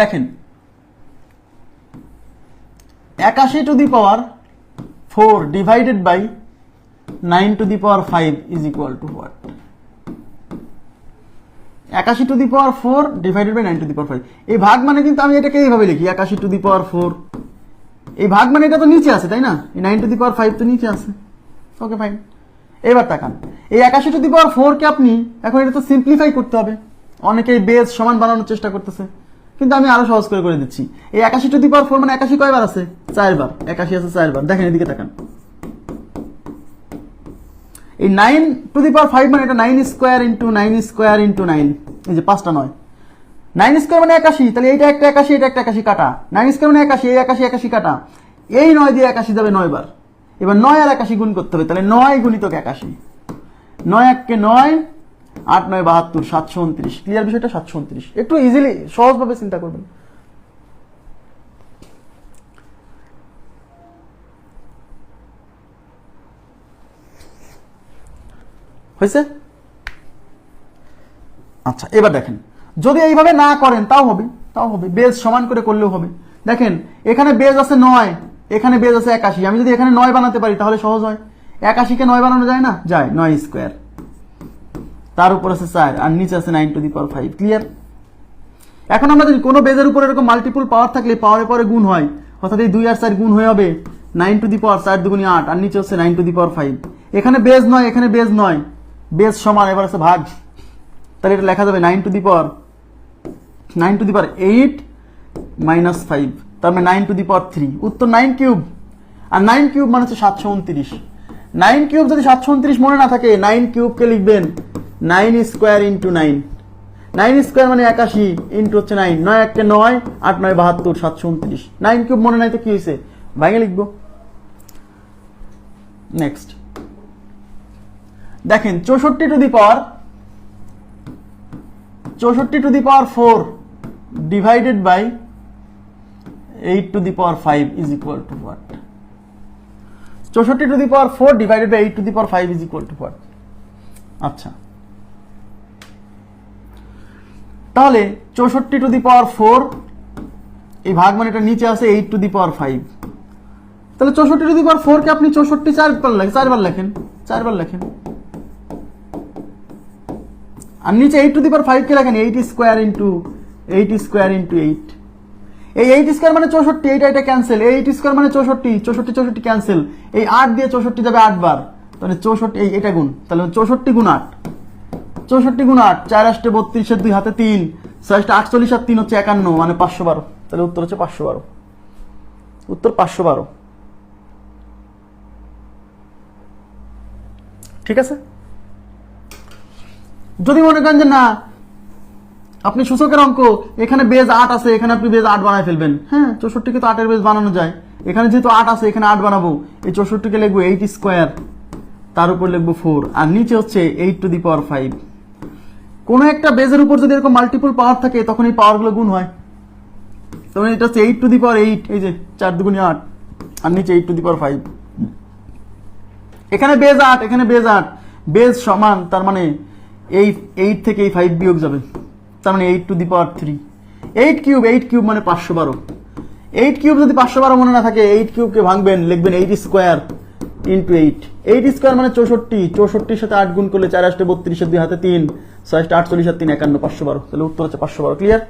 দেখেন, একাশি to the power four divided by nine to the power five is equal to what একাশি to the power four divided by nine to the power five এই ভাগ মানে কিন্তু আমি এটাকে এইভাবে লিখি, একাশি টু দি পাওয়ার ফোর এই ভাগ মানে এটা তো নিচে আছে, তাই না? এই nine to the power five তো নিচে আছে। ওকে ফাইন এবার তাকান। এই একাশি টু দি পাওয়ার ফোরকে আপনি, এখন এটা তো সিম্পলিফাই করতে হবে। অনেকেই বেস সমান বানানোর চেষ্টা করতেছে। কিন্তু আমি আরও সহজ করে করে দিচ্ছি। এই একাশি টু দি পাওয়ার ফোর মানে একাশি কয়বার আছে? চারবার। একাশি আছে চারবার। দেখেন এদিকে তাকান। এই nine to the power five মানে এটা nine square into nine square into nine এই যে পাঁচটা নয়। নাইন স্কোয়ার মানে একাশি। তাহলে এইটা একটা একাশি, এটা একটা একাশি কাটা। নাইন স্কোয়ার মানে একাশি, এই একাশি একাশি কাটা। এই নয় দিয়ে একাশি যাবে নয় বার এবার নয় আর একাশি গুণ করতে হবে। তাহলে নয় গুণিতক একাশি। নয় এককে নয় আট, নয়, বাহাত্তর, সাতশো উনত্রিশ। ক্লিয়ার বিষয়টা? সাতশো উনত্রিশ। একটু ইজিলি সহজভাবে চিন্তা করবেন। হয়েছে? আচ্ছা এবার দেখেন। যদি এইভাবে না করেন, তাও হবে তাও হবে। বেজ সমান করে করলেও হবে। দেখেন, এখানে বেজ আছে নয়, এখানে বেজ আছে একাশি। আমি যদি এখানে নয় বানাতে পারি, তাহলে সহজ হয়। একাশিকে নয় বানানো যায় না? যায়, নয় স্কোয়ার তার উপর আছে চার আর নিচে আছে nine to the power five clear এখন আমরা যদি কোনো বেজের উপর এরকম মাল্টিপুল পাওয়ার থাকলে পাওয়ারে পরে গুণ হয়, অর্থাৎ এই দুই আর চার গুণ হয়ে হবে নাইন টু দি পাওয়ার চার দুগুণি আট, আর নিচে হচ্ছে nine to the power five এখানে বেজ নয়, এখানে বেজ নয় বেজ সমান, এবার আছে ভাগ। তাহলে এটা লেখা যাবে nine to the power nine to the power eight minus five তার মানে nine to the power three উত্তর নাইন কিউব আর নাইন কিউব মানে হচ্ছে সাতশো উনত্রিশ। নাইন কিউব যদি সাতশো উনত্রিশ মনে না থাকে নাইন কিউবকে লিখবেন nine square into nine. Nine square মানে একাশি ইন্টু হচ্ছে নাইন। নয় একটা নয়, আট নয় বাহাত্তর, সাতশো উনত্রিশ। নাইন কিউব মনে নাই তো কি হয়েছে ভাঙে লিখব। নেক্সট দেখেন, চৌষট্টি টু দি পাওয়ার চৌষট্টি to the power four divided by eight to the power five is equal to what চৌষট্টি to the power four divided by eight to the power five is equal to what আচ্ছা। তাহলে চৌষট্টি to the power four এই ভাগ মানে এটা নিচে আছে eight to the power five তাহলে চৌষট্টি টু দি পাওয়ার ফোর কে আপনি চৌষট্টি চারবার লেখেন চারবার লেখেন চারবার লেখেন। আর নিচে eight to the power five কে লেখেন eight square into eight square into eight এই এইট স্কোয়ার মানে চৌষট্টি, এইটা এটা ক্যান্সেল এইট স্কোয়ার মানে চৌষট্টি চৌষট্টি চৌষট্টি ক্যান্সেল এই আট দিয়ে চৌষট্টি যাবে আট বার তাহলে চৌষট্টি, এই এটা গুণ। তাহলে চৌষট্টি গুণ আট। চৌষট্টি গুণ আট, চার আষ্টে বত্রিশের দুই হাতে তিন আষ্টে আটচল্লিশ আর তিন হচ্ছে একান্ন মানে পাঁচশো বারো। তাহলে উত্তর হচ্ছে পাঁচশো বারো। উত্তর পাঁচশো বারো। ঠিক আছে? যদি মনে করেন যে না, আপনি সূচকের অঙ্ক, এখানে বেজ আট আছে, এখানে আপনি বেজ আট বানায় ফেলবেন। হ্যাঁ চৌষট্টিকে তো আটের বেজ বানানো যায়। এখানে যেহেতু আট আছে, এখানে আট বানাবো। এই চৌষট্টিকে লিখব এইট স্কোয়ার তার উপর লিখব ফোর আর নিচে হচ্ছে eight to the power five কোনো একটা বেজের উপর যদি এরকম মাল্টিপল পাওয়ার থাকে, তখন এই পাওয়ারগুলো গুণ হয়। তখন এটা হচ্ছে eight to the power eight এই যে চার দুগুণি আট, আর নিচে eight to the power five এখানে বেজ আট, এখানে বেজ আট। বেজ সমান, তার মানে এই এইট থেকে এই ফাইভ বিয়োগ যাবে। তার মানে eight to the power three eight cube eight cube মানে পাঁচশো বারো। এইট কিউব যদি পাঁচশো বারো মনে না থাকে এইট কিউবকে ভাঙবেন, লিখবেন eight square into eight eight square মানে চৌষট্টি। চৌষট্টির সাথে আট গুণ করলে চার আসতে বত্রিশের দুই হাতে তিন। ছয় আটচল্লিশ আর তিন একান্ন, পাঁচশো বারো। তাহলে উত্তর হচ্ছে পাঁচশো বারো। ক্লিয়ার